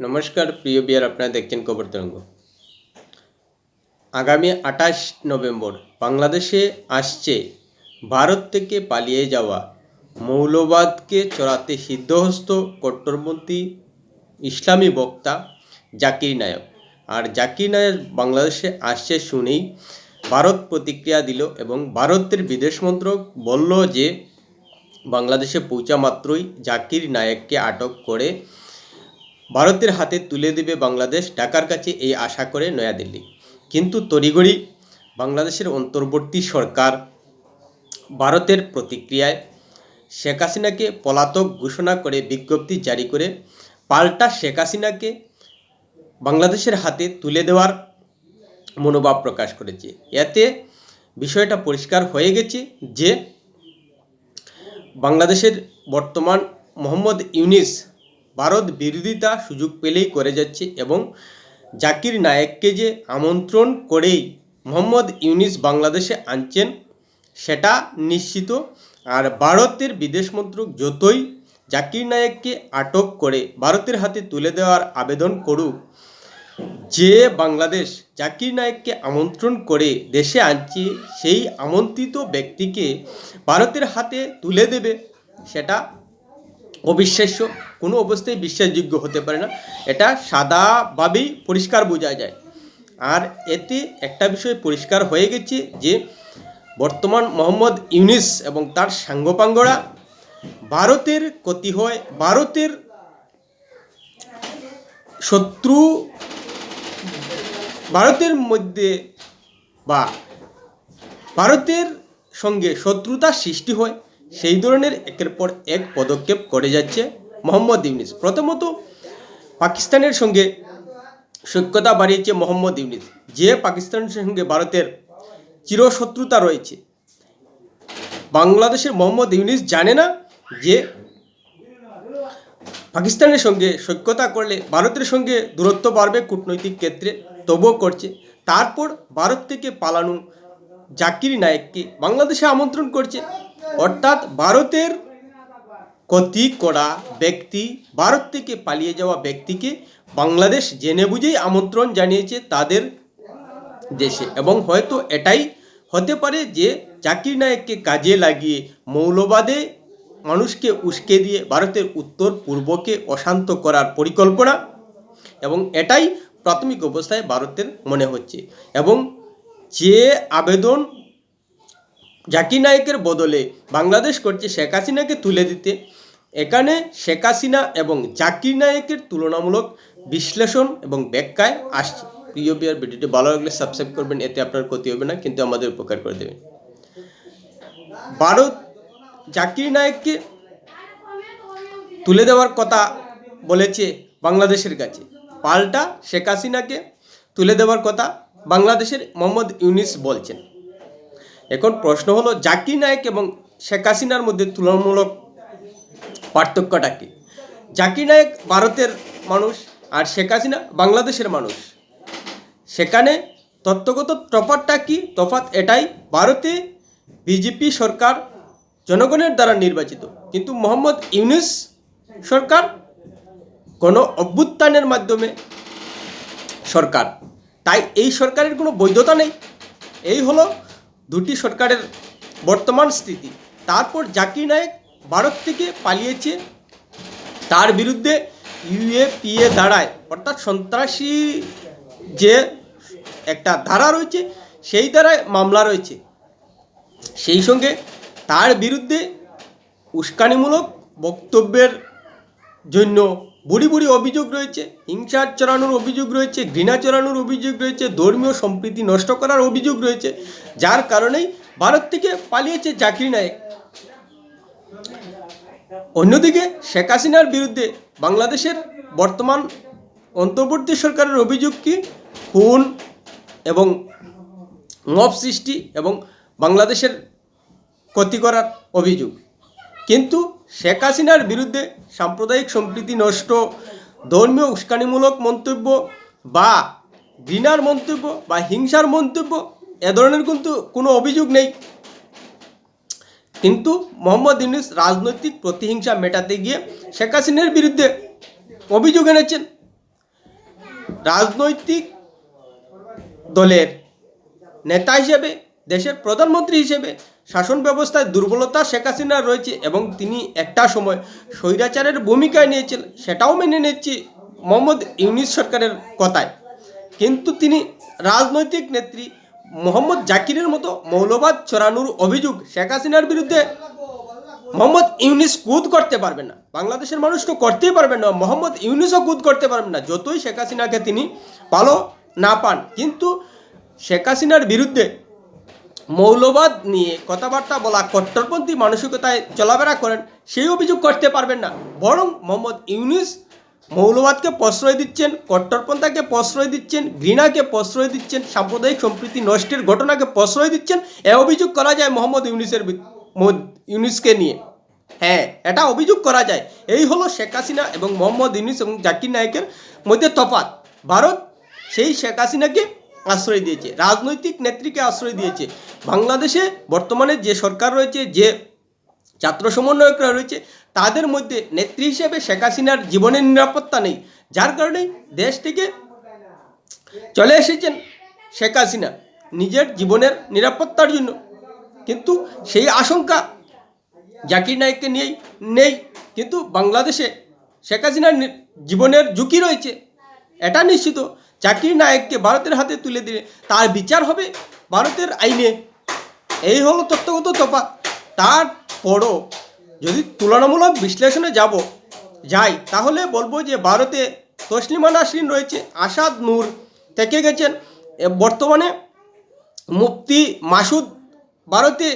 নমস্কার, প্রিয় বিয়ার, আপনারা দেখছেন খবর তরঙ্গ। আগামী আঠাশ নভেম্বর বাংলাদেশে আসছে ভারত থেকে পালিয়ে যাওয়া মৌলবাদকে চড়াতে সিদ্ধহস্ত কট্টরপন্থী ইসলামী বক্তা জাকির নায়ক। আর জাকির নায়ক বাংলাদেশে আসছে শুনেই ভারত প্রতিক্রিয়া দিল এবং ভারতের বিদেশ মন্ত্রক বলল যে, বাংলাদেশে পৌঁছা মাত্রই জাকির নায়ককে আটক করে ভারতের হাতে তুলে দেবে বাংলাদেশ ঢাকার কাছে এই আশা করে নয়াদিল্লি। কিন্তু তড়িঘড়ি বাংলাদেশের অন্তর্বর্তী সরকার ভারতের প্রতিক্রিয়ায় শেখ হাসিনাকে পলাতক ঘোষণা করে বিজ্ঞপ্তি জারি করে, পাল্টা শেখ হাসিনাকে বাংলাদেশের হাতে তুলে দেওয়ার মনোভাব প্রকাশ করেছে। এতে বিষয়টা পরিষ্কার হয়ে গেছে যে বাংলাদেশের বর্তমান মোহাম্মদ ইউনিস ভারত বিরোধিতা সুযোগ পেলেই করে যাচ্ছে এবং জাকির নায়েককে যে আমন্ত্রণ করেই মোহাম্মদ ইউনিস বাংলাদেশে আনছেন, সেটা নিশ্চিত। আর ভারতের বিদেশ মন্ত্রক যতই জাকির নায়েককে আটক করে ভারতের হাতে তুলে দেওয়ার আবেদন করুক, যে বাংলাদেশ জাকির নায়েককে আমন্ত্রণ করে দেশে আনছে, সেই আমন্ত্রিত ব্যক্তিকে ভারতের হাতে তুলে দেবে, সেটা অবিশ্বাস্য। কোনো অবস্থায় বিশ্বাসযোগ্য হতে পারে না। এটা সাদাভাবেই পরিষ্কার বোঝা যায়। আর এতে একটা বিষয় পরিষ্কার হয়ে গেছে যে, বর্তমান মোহাম্মদ ইউনিস এবং তার সাঙ্গপাঙ্গরা ভারতের ক্ষতি হয়, ভারতের শত্রু ভারতের মধ্যে বা ভারতের সঙ্গে শত্রুতার সৃষ্টি হয়, সেই ধরনের একের পর এক পদক্ষেপ করে যাচ্ছে। মোহাম্মদ ইউনিস। প্রথমত, পাকিস্তানের সঙ্গে সৈক্যতা বাড়িয়েছে মোহাম্মদ ইউনিস। যে পাকিস্তানের সঙ্গে ভারতের চিরশত্রুতা রয়েছে। বাংলাদেশের মোহাম্মদ ইউনিস জানে না যে পাকিস্তানের সঙ্গে সৈক্যতা করলে ভারতের সঙ্গে দূরত্ব বাড়বে কূটনৈতিক ক্ষেত্রে, তবুও করছে। তারপর ভারত থেকে পালানো জাকির নায়েককে বাংলাদেশে আমন্ত্রণ করছে। অর্থাৎ ভারতের ক্ষতি করা ব্যক্তি, ভারত থেকে পালিয়ে যাওয়া ব্যক্তিকে বাংলাদেশ জেনে বুঝেই আমন্ত্রণ জানিয়েছে তাদের দেশে। এবং হয়তো এটাই হতে পারে যে জাকির নায়েককে কাজে লাগিয়ে মৌলবাদে মানুষকে উস্কে দিয়ে ভারতের উত্তর পূর্বকে অশান্ত করার পরিকল্পনা এবং এটাই প্রাথমিক অবস্থায় ভারতের মনে হচ্ছে। এবং যে আবেদন জাকির নায়েকের বদলে বাংলাদেশ করছে শেখ হাসিনাকে তুলে দিতে। এখানে শেখ হাসিনা এবং জাকির নায়কের তুলনামূলক বিশ্লেষণ এবং ব্যাখ্যায় আসছে। প্রিয় বিয়ার ভিডিওটি ভালো লাগলে সাবস্ক্রাইব করবেন, এতে আপনার ক্ষতি হবে না, কিন্তু আমাদের উপকার করে দেবেন ভারত জাকির নায়ককে তুলে দেওয়ার কথা বলেছে বাংলাদেশের কাছে। পাল্টা শেখ হাসিনাকে তুলে দেওয়ার কথা বাংলাদেশের মোহাম্মদ ইউনিস বলছেন। এখন প্রশ্ন হলো জাকির নায়েক এবং শেখ হাসিনার মধ্যে তুলনামূলক পার্থক্যটা কি? জাকির নায়েক ভারতের মানুষ আর শেখ হাসিনা বাংলাদেশের মানুষ। সেখানে তত্ত্বগত তফাতটা কি? তফাৎ এটাই, ভারতে বিজেপি সরকার জনগণের দ্বারা নির্বাচিত। কিন্তু মোহাম্মদ ইউনুস সরকার কোনো অভ্যুত্থানের মাধ্যমে সরকার। তাই এই সরকারের কোনো বৈধতা নেই। এই হলো দুটি সরকারের বর্তমান স্থিতি। তারপর জাকির নায়েক ভারত থেকে পালিয়েছে। তার বিরুদ্ধে ইউএপিএ দাঁড়ায়। অর্থাৎ সন্ত্রাসী যে একটা ধারা রয়েছে, সেই ধারায় মামলা রয়েছে। সেই সঙ্গে তার বিরুদ্ধে উস্কানিমূলক বক্তব্যের জন্য বুড়ি বুড়ি অভিযোগ রয়েছে হিংসা চড়ানোর অভিযোগ রয়েছে, ঘৃণা চড়ানোর অভিযোগ রয়েছে, ধর্মীয় সম্প্রীতি নষ্ট করার অভিযোগ রয়েছে, যার কারণেই ভারত থেকে পালিয়েছে জাকির নায়েক। অন্যদিকে শেখ হাসিনার বিরুদ্ধে বাংলাদেশের বর্তমান অন্তর্বর্তী সরকারের অভিযোগ কি? খুন এবং মব সৃষ্টি এবং বাংলাদেশের ক্ষতি করার অভিযোগ। কিন্তু শেখ হাসিনার বিরুদ্ধে সাম্প্রদায়িক সম্প্রীতি নষ্ট, ধর্মীয় উস্কানিমূলক মন্তব্য বা ঘৃণার মন্তব্য বা হিংসার মন্তব্য, এ ধরনের কিন্তু কোনো অভিযোগ নেই। কিন্তু মোহাম্মদ ইউনুস রাজনৈতিক প্রতিহিংসা মেটাতে গিয়ে শেখ হাসিনার বিরুদ্ধে অভিযোগ এনেছেন। রাজনৈতিক দলের নেতা হিসেবে, দেশের প্রধানমন্ত্রী হিসেবে শাসন ব্যবস্থায় দুর্বলতা শেখ হাসিনার রয়েছে এবং তিনি একটা সময় স্বৈরাচারের ভূমিকায় নিয়েছিলেন সেটাও মেনে নিচ্ছি মোহাম্মদ ইউনিস সরকারের কথায়। কিন্তু তিনি রাজনৈতিক নেত্রী মোহাম্মদ জাকিরের মতো মৌলবাদ ছড়ানোর অভিযোগ শেখ হাসিনার বিরুদ্ধে মোহাম্মদ ইউনিস কুদ করতে পারবে না। বাংলাদেশের মানুষ তো করতেই পারবেন না, মোহাম্মদ ইউনিসও কুদ করতে পারবেন না, যতই শেখ হাসিনাকে তিনি ভালো না পান। কিন্তু শেখ হাসিনার বিরুদ্ধে মৌলবাদ নিয়ে কথাবার্তা বলা কট্টরপন্থী মানসিকতায় চলাফেরা করেন, সেই অভিযোগ করতে পারবেন না। বরং মোহাম্মদ ইউনিস মৌলবাদকে প্রশ্রয় দিচ্ছেন, কট্টরপন্থাকে প্রশ্রয় দিচ্ছেন, ঘৃণাকে প্রশ্রয় দিচ্ছেন, সাম্প্রদায়িক সম্প্রীতি নষ্টের ঘটনাকে প্রশ্রয় দিচ্ছেন, এ অভিযোগ করা যায় মোহাম্মদ ইউনিসের ইউনিসকে নিয়ে। হ্যাঁ এটা অভিযোগ করা যায়। এই হলো শেখ হাসিনা এবং মোহাম্মদ ইউনিস এবং জাকির নায়কের মধ্যে তফাৎ। ভারত সেই শেখ হাসিনাকে আশ্রয় দিয়েছে, রাজনৈতিক নেত্রীকে আশ্রয় দিয়েছে। বাংলাদেশে বর্তমানে যে সরকার রয়েছে, যে ছাত্র সমন্বয়করা রয়েছে, তাদের মধ্যে নেত্রী হিসেবে শেখ হাসিনার জীবনের নিরাপত্তা নেই। যার কারণে দেশ থেকে চলে এসেছেন শেখ হাসিনা নিজের জীবনের নিরাপত্তার জন্য। কিন্তু সেই আশঙ্কা জাকির নায়েককে নিয়েই নেই। কিন্তু বাংলাদেশে শেখ হাসিনার জীবনের ঝুঁকি রয়েছে, এটা নিশ্চিত। জাকির নায়েককে ভারতের হাতে তুলে দিলে তার বিচার হবে ভারতের আইনে। এই হলো তত্ত্বগত তফাৎ। তারপরও যদি তুলনামূলক বিশ্লেষণে যাব, যাই, তাহলে বলব যে ভারতে তসলিমা নাসরিন রয়েছে, আসাদ নূর থেকে গেছেন। বর্তমানে মুফতি মাসুদ ভারতে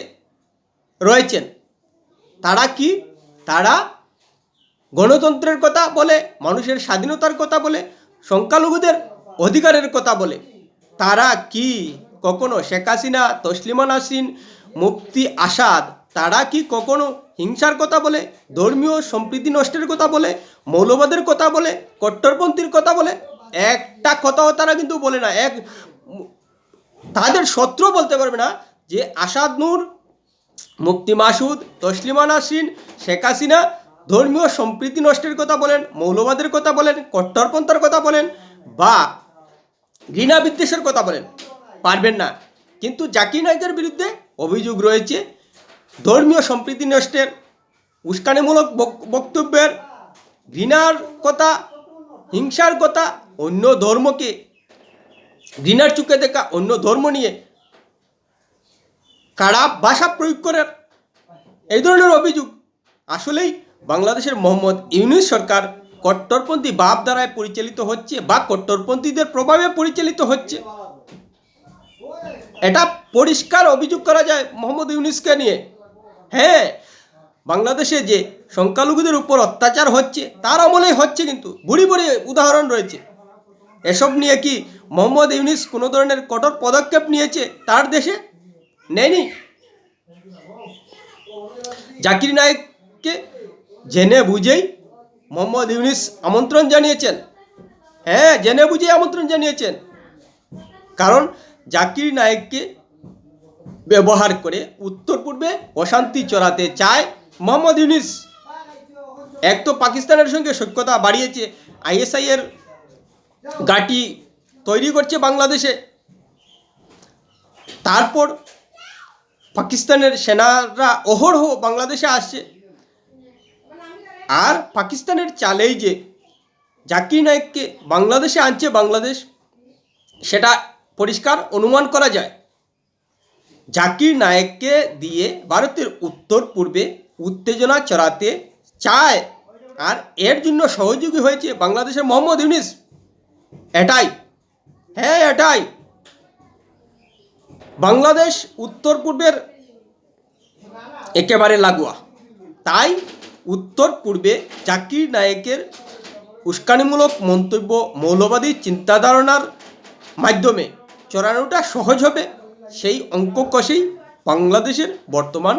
রয়েছেন। তারা কি? তারা গণতন্ত্রের কথা বলে, মানুষের স্বাধীনতার কথা বলে, সংখ্যালঘুদের অধিকারের কথা বলে। তারা কি কখনো শেখ হাসিনা, তসলিমা নাসরিন, মুফতি আসাদ, তারা কি কখনো হিংসার কথা বলে, ধর্মীয় সম্প্রীতি নষ্টের কথা বলে, মৌলবাদের কথা বলে, কট্টরপন্থীর কথা বলে? একটা কথাও তারা কিন্তু বলে না। এক তাদের শত্রু বলতে পারবে না যে আসাদ নূর মুক্তি মাসুদ, তসলিমা নাসরিন, শেখ হাসিনা ধর্মীয় সম্প্রীতি নষ্টের কথা বলেন, মৌলবাদের কথা বলেন, কট্টরপন্থার কথা বলেন বা ঘৃণা বিদ্বেষের কথা বলেন। পারবেন না। কিন্তু জাকির নাইকের বিরুদ্ধে অভিযোগ রয়েছে। ধর্মীয় সম্প্রীতি নষ্টের, উস্কানিমূলক বক- বক্তব্যের, ঘৃণার কথা, হিংসার কথা, অন্য ধর্মকে, ঘৃণার চুকে দেখা অন্য ধর্ম নিয়ে খারাপ ভাষা প্রয়োগ করার এই ধরনের অভিযোগ আসলেই বাংলাদেশের মোহাম্মদ ইউনুস সরকার কট্টরপন্থী বাপ দ্বারায় পরিচালিত হচ্ছে বা কট্টরপন্থীদের প্রভাবে পরিচালিত হচ্ছে। এটা পরিষ্কার অভিযোগ করা যায় মোহাম্মদ ইউনিসকে নিয়ে। হ্যাঁ বাংলাদেশে যে সংখ্যালঘুদের উপর অত্যাচার হচ্ছে, তার আমলেই হচ্ছে কিন্তু। বুড়ি বুড়ি উদাহরণ রয়েছে। এসব নিয়ে কি মোহাম্মদ ইউনিস কোনো ধরনের কঠোর পদক্ষেপ নিয়েছে তার দেশে? নেয়নি। জাকির নায়েককে জেনে বুঝেই মোহাম্মদ ইউনিস আমন্ত্রণ জানিয়েছেন। হ্যাঁ জেনে বুঝেই আমন্ত্রণ জানিয়েছেন। কারণ জাকির নায়েককে ব্যবহার করে উত্তর পূর্বে অশান্তি চড়াতে চায় মোহাম্মদ ইউনিস। এক তো পাকিস্তানের সঙ্গে সখ্যতা বাড়িয়েছে, আইএসআই এর গাটি তৈরি করছে বাংলাদেশে। তারপর পাকিস্তানের সেনারা অহরহ বাংলাদেশে আসছে। আর পাকিস্তানের চালেই যে জাকির নায়েককে বাংলাদেশে আনছে বাংলাদেশ, সেটা পরিষ্কার অনুমান করা যায়। জাকির নায়েককে দিয়ে ভারতের উত্তর পূর্বে উত্তেজনা চড়াতে চায় আর এর জন্য সহযোগী হয়েছে বাংলাদেশের মোহাম্মদ ইউনিস। এটাই। হ্যাঁ এটাই। বাংলাদেশ উত্তর পূর্বের একেবারে লাগোয়া। তাই উত্তর পূর্বে জাকির নায়েকের উস্কানিমূলক মন্তব্য মৌলবাদী চিন্তাধারণার মাধ্যমে চড়ানোটা সহজ হবে, সেই অঙ্ক কষেই বাংলাদেশের বর্তমান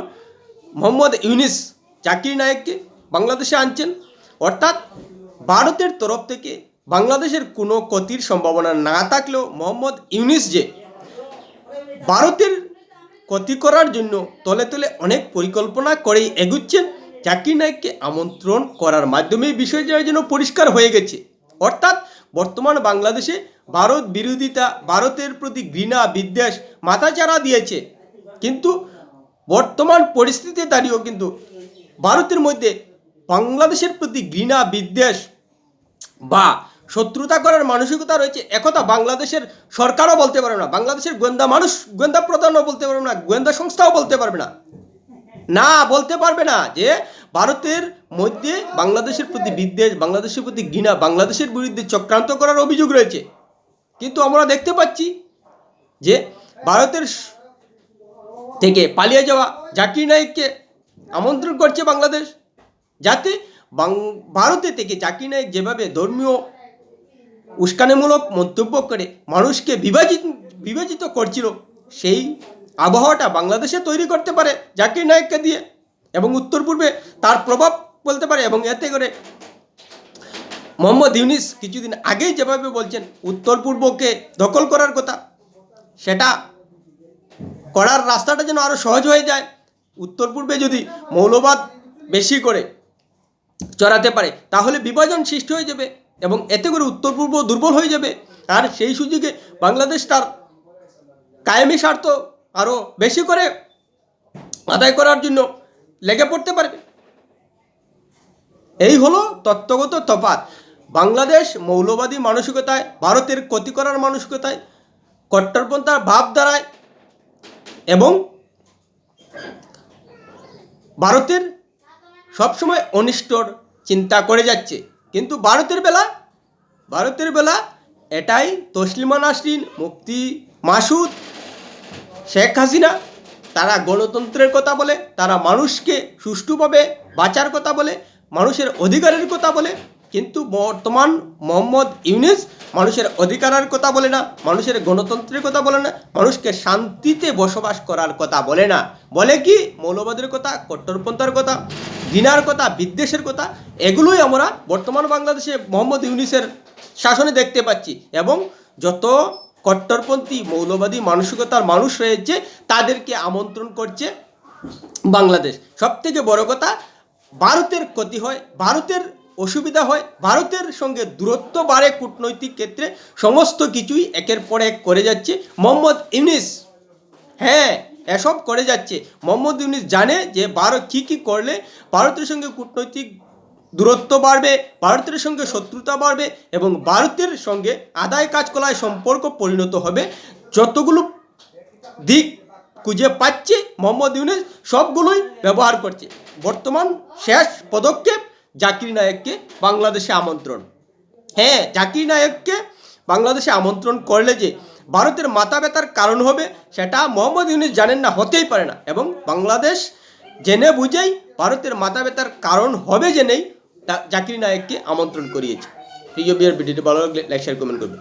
মোহাম্মদ ইউনিস জাকির নায়েককে বাংলাদেশে আনছেন। অর্থাৎ ভারতের তরফ থেকে বাংলাদেশের কোনো ক্ষতির সম্ভাবনা না থাকলেও মোহাম্মদ ইউনিস যে ভারতের ক্ষতি করার জন্য তলে তলে অনেক পরিকল্পনা করেই এগুচ্ছেন জাকির নায়েককে আমন্ত্রণ করার মাধ্যমে বিষয়টা যেন পরিষ্কার হয়ে গেছে। অর্থাৎ বর্তমান বাংলাদেশে ভারত বিরোধিতা, ভারতের প্রতি ঘৃণা, বিদ্বেষ মাথাচাড়া দিয়েছে। কিন্তু বর্তমান পরিস্থিতিতে দাঁড়িয়েও কিন্তু ভারতের মধ্যে বাংলাদেশের প্রতি ঘৃণা, বিদ্বেষ বা শত্রুতা করার মানসিকতা রয়েছে। একথা বাংলাদেশের সরকারও বলতে পারবে না। বাংলাদেশের গোয়েন্দা মানুষ, গোয়েন্দা প্রধানও বলতে পারবে না, গোয়েন্দা সংস্থাও বলতে পারবে না। না বলতে পারবে না যে ভারতের মধ্যে বাংলাদেশের প্রতি বিদ্বেষ, বাংলাদেশের প্রতি ঘৃণা, বাংলাদেশের বিরুদ্ধে চক্রান্ত করার অভিযোগ রয়েছে। কিন্তু আমরা দেখতে পাচ্ছি যে ভারতের থেকে পালিয়ে যাওয়া জাকির নায়েককে আমন্ত্রণ করছে বাংলাদেশ, যাতে ভারতে থেকে জাকির নায়ক যেভাবে ধর্মীয় উস্কানিমূলক মন্তব্য করে মানুষকে বিভাজিত বিভাজিত করছিল, সেই আবহাওয়াটা বাংলাদেশে তৈরি করতে পারে জাকির নায়েককে দিয়ে এবং উত্তর পূর্বে তার প্রভাব বলতে পারে এবং এতে করে মোহাম্মদ ইউনিস কিছুদিন আগেই যেভাবে বলছেন, উত্তর পূর্বকে দখল করার কথা, সেটা করার রাস্তাটা যেন আরও সহজ হয়ে যায়। উত্তর পূর্বে যদি মৌলবাদ বেশি করে চড়াতে পারে, তাহলে বিভাজন সৃষ্টি হয়ে যাবে এবং এতে করে উত্তর পূর্ব দুর্বল হয়ে যাবে। আর সেই সুযোগে বাংলাদেশ তার কায়েমি স্বার্থ আরও বেশি করে আদায় করার জন্য লেগে পড়তে পারবে। এই হলো তত্ত্বগত তফাৎ। বাংলাদেশ মৌলবাদী মানসিকতায়, ভারতের ক্ষতি করার মানসিকতায় কট্টরপন্থার ভাব দ্বারায় এবং ভারতের সবসময় অনিষ্টর চিন্তা করে যাচ্ছে। কিন্তু ভারতের বেলা ভারতের বেলা এটাই তসলিমা নাসরিন মুক্তি মাসুদ শেখ হাসিনা, তারা গণতন্ত্রের কথা বলে, তারা মানুষকে সুষ্ঠুভাবে বাঁচার কথা বলে, মানুষের অধিকারের কথা বলে, কিন্তু বর্তমান মোহাম্মদ ইউনিস মানুষের অধিকারের কথা বলে না, মানুষের গণতন্ত্রের কথা বলে না, মানুষকে শান্তিতে বসবাস করার কথা বলে না। বলে কি? মৌলবাদের কথা কট্টরপন্থার কথা ঘৃণার কথা, বিদ্বেষের কথা, এগুলোই আমরা বর্তমান বাংলাদেশে মোহাম্মদ ইউনিসের শাসনে দেখতে পাচ্ছি। এবং যত কট্টরপন্থী, মৌলবাদী, মানসিকতার মানুষ রয়েছে, তাদেরকে আমন্ত্রণ করছে বাংলাদেশ। সব থেকে বড় কথা, ভারতের ক্ষতি হয়, ভারতের অসুবিধা হয়, ভারতের সঙ্গে দূরত্ব বাড়ে কূটনৈতিক ক্ষেত্রে, সমস্ত কিছুই একের পর এক করে যাচ্ছে। মোহাম্মদ ইউনিস হ্যাঁ এসব করে যাচ্ছে। মোহাম্মদ ইউনিস জানে যে ভারত কী কী করলে ভারতের সঙ্গে কূটনৈতিক দূরত্ব বাড়বে, ভারতের সঙ্গে শত্রুতা বাড়বে এবং ভারতের সঙ্গে আদায় কাজকলায় সম্পর্ক পরিণত হবে। যতগুলো দিক খুঁজে পাচ্ছে, মোহাম্মদ ইউনুস সবগুলোই ব্যবহার করছে। বর্তমান শেষ পদক্ষেপ জাকির নায়েককে বাংলাদেশে আমন্ত্রণ। হ্যাঁ জাকির নায়েককে বাংলাদেশে আমন্ত্রণ করলে যে ভারতের মাথা ব্যথার কারণ হবে, সেটা মোহাম্মদ ইউনুস জানেন না, হতেই পারে না। এবং বাংলাদেশ জেনে বুঝেই ভারতের মাথা ব্যথার কারণ হবে জেনেই জাকির নায়ককে আমন্ত্রণ করিয়েছে। প্রিয় বিয়ার ভিডিওটি ভালো লাগলে লাইক শেয়ার কমেন্ট করবে